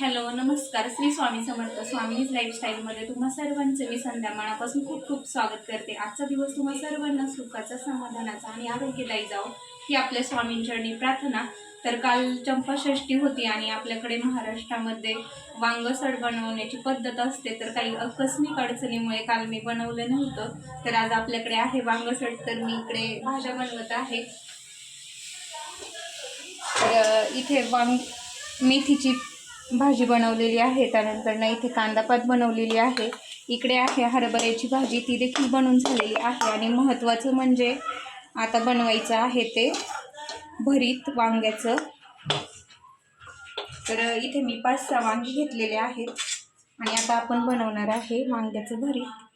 Hello नमस्कार. श्री स्वामी समर्थ स्वामीज लाईफस्टाईलमध्ये तुम्हा सर्वांचं मी संध्या मनापासून खूप खूप स्वागत करते. आजचा दिवस तुम्हा सर्वांना सुखाचा समाधानाचा आणि आरोग्यदायी जाओ ही आपल्या स्वामींचरणी प्रार्थना. तर काल चंपाषष्ठी होती आणि आपल्याकडे महाराष्ट्रामध्ये वांगसड बनवण्याची पद्धत असते तर काही आकस्मिक अडचणीमुळे काल मी बनवलं नव्हतं. तर आज आपल्याकडे आहे वांगसड तर मी इकडे भाज्या बनवत आहे. तर इथे वांग मेथीची भाजी बनवलेली आहे. त्यानंतर ना इथे कांदापात बनवलेली आहे. इकडे आहे हरभऱ्याची भाजी. ती देखील बनवून झालेली आहे. आणि महत्त्वाचं म्हणजे आता बनवायचं आहे ते भरीत वांग्याचं. तर इथे मी पाच सहा वांगी घेतलेले आहेत. आणि आता आपण बनवणार आहे वांग्याचं भरीत.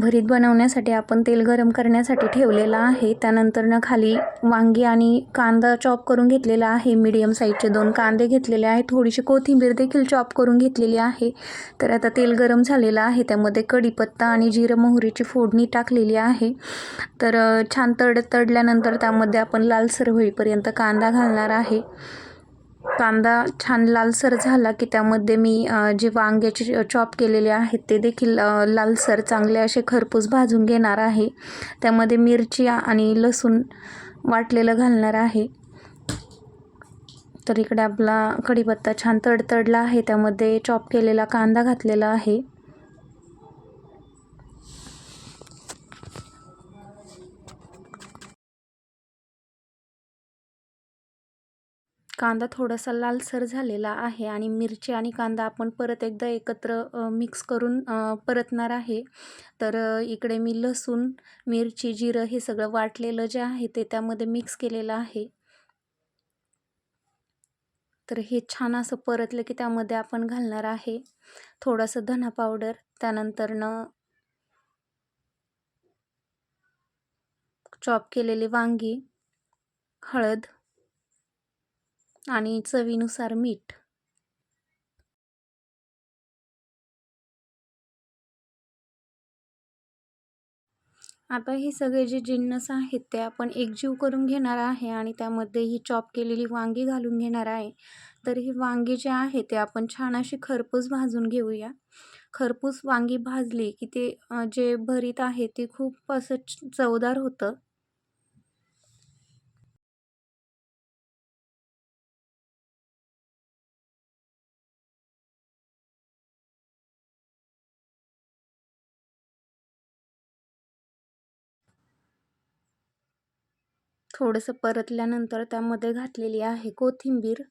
भरीत बनवण्यासाठी आपण तेल गरम करण्यासाठी ठेवलेलं आहे. त्यानंतरनं खाली वांगी आणि कांदा चॉप करून घेतलेला आहे. मीडियम साईजचे दोन कांदे घेतलेले आहे थोडीशी कोथिंबीर देखील चॉप करून घेतलेली आहे. तर आता तेल गरम झालेलं आहे. त्यामध्ये कढीपत्ता आणि जिरं मोहरीची फोडणी टाकलेली आहे. तर छान तड तडल्यानंतर त्यामध्ये आपण लालसर होईपर्यंत कांदा घालणार आहे. कांदा छान लालसर झाला की त्यामध्ये मी जे वांग्याचे चॉप केलेले आहेत ते देखील लालसर चांगले असे खरपूस भाजून घेणार आहे. त्यामध्ये मिरची आणि लसूण वाटलेलं घालणार आहे. तर इकडे आपला कढीपत्ता छान तडतडला आहे. त्यामध्ये चॉप केलेला कांदा घातलेला आहे. कांदा थोडासा लालसर झालेला आहे आणि मिरची आणि कांदा आपण परत एकदा एकत्र मिक्स करून परतणार आहे. तर इकडे मी लसूण मिरची जिरं हे सगळं वाटलेलं जे आहे ते त्यामध्ये मिक्स केलेलं आहे. तर हे छान असं परतलं की त्यामध्ये आपण घालणार आहे. थोडंसं धना पावडर त्यानंतरनं चॉप केलेली वांगी हळद आणि चवीनुसार मीठ. आता हे सगळे जे जिन्नस आहेत ते आपण एकजीव करून घेणार आहे आणि त्यामध्ये ही चॉप केलेली वांगी घालून घेणार आहे. तर ही वांगी जे आहे ते आपण छान अशी खरपूस भाजून घेऊया. खरपूस वांगी भाजली की ते जे भरीत आहे ते खूप असं चवदार होतं. थोडंसं परतल्यानंतर त्यामध्ये घातलेली आहे कोथिंबीर.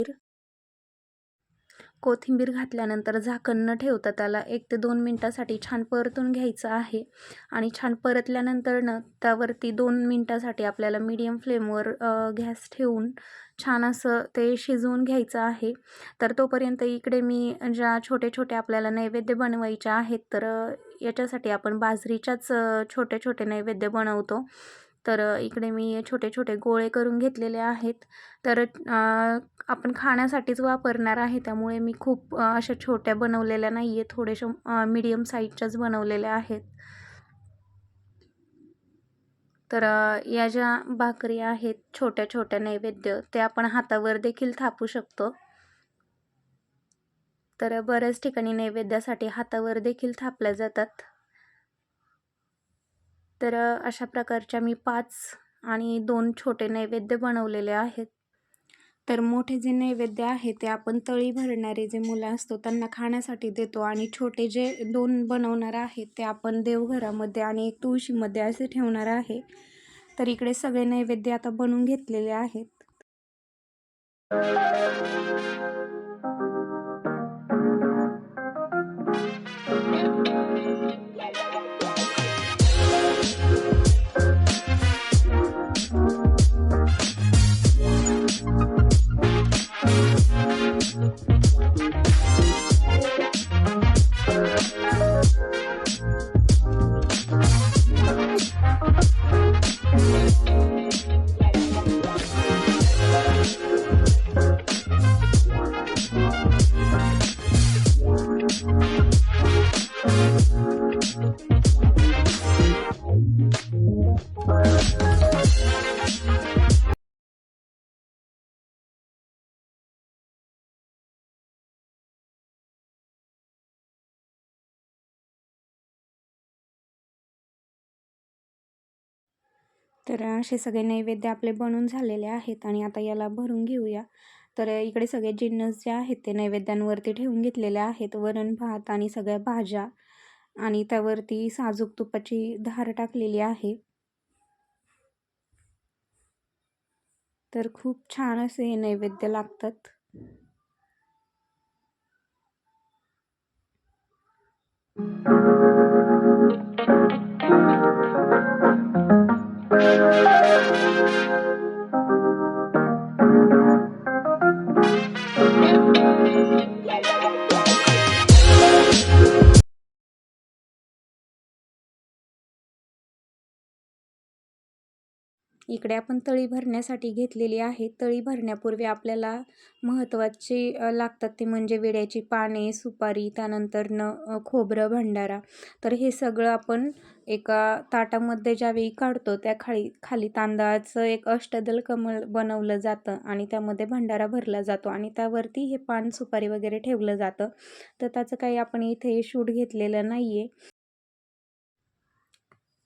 कोथिंबीर घातल्यानंतर झाकण न ठेवता त्याला एक ते दोन मिनटासाठी छान परतून घ्यायचं आहे. आणि छान परतल्यानंतर न त्यावरती दोन मिनटासाठी आपल्याला मीडियम फ्लेमवर गॅस ठेवून छान असं ते शिजवून घ्यायचं आहे. तर तोपर्यंत इकडे मी ज्या छोटे छोटे आपल्याला नैवेद्य बनवायचे आहेत तर याच्यासाठी आपण बाजरीच्याच छोटे छोटे नैवेद्य बनवतो. तर इकडे मी छोटे छोटे गोळे करून घेतलेले आहेत. तर आपण खाण्यासाठीच वापरणार आहे. त्यामुळे मी खूप अशा छोट्या बनवलेल्या नाही आहे थोड्याशा मीडियम साईजच्याच बनवलेल्या आहेत. तर या ज्या भाकरी आहेत छोट्या छोट्या नैवेद्य ते आपण हातावर देखील थापू शकतो. तर बऱ्याच ठिकाणी नैवेद्यासाठी हातावर देखील थापल्या जातात. तर अशा प्रकारच्या मी पाच आणि दोन छोटे नैवेद्य बनवलेले आहेत. तर मोठे जे नैवेद्य आहे ते आपण तळी भरणारे जे मुलं असतो त्यांना खाण्यासाठी देतो आणि छोटे जे दोन बनवणार आहेत ते आपण देवघरामध्ये आणि एक तुळशीमध्ये असे ठेवणार आहे. तर इकडे सगळे नैवेद्य आता बनवून घेतलेले आहेत. तर असे सगळे नैवेद्य आपले बनून झालेले आहेत आणि आता याला भरून घेऊया. तर इकडे सगळे जिन्नस जे आहेत ते नैवेद्यांवरती ठेवून घेतलेले आहेत. वरण भात आणि सगळ्या भाज्या. आणि त्यावरती साजूक तुपाची धार टाकलेली आहे. तर खूप छान असे हे नैवेद्य लागतात. इकडे आपण तळी भरण्यासाठी घेतलेली आहे. तळी भरण्यापूर्वी आपल्याला महत्त्वाचे लागतात ते म्हणजे विड्याची पाने सुपारी त्यानंतर न खोबरं भंडारा. तर हे सगळं आपण एका ताटामध्ये ज्यावेळी काढतो त्या खाली खाली तांदळाचं एक अष्टदल कमळ बनवलं जातं आणि त्यामध्ये भंडारा भरला जातो आणि त्यावरती हे पान सुपारी वगैरे ठेवलं जातं. तर त्याचं काही आपण इथे शूट घेतलेलं नाही आहे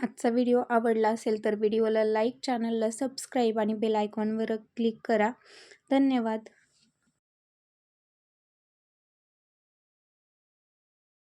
आजचा व्हिडिओ आवडला असेल तर व्हिडिओला लाईक चॅनलला सबस्क्राईब आणि बेल आयकॉनवर क्लिक करा. धन्यवाद.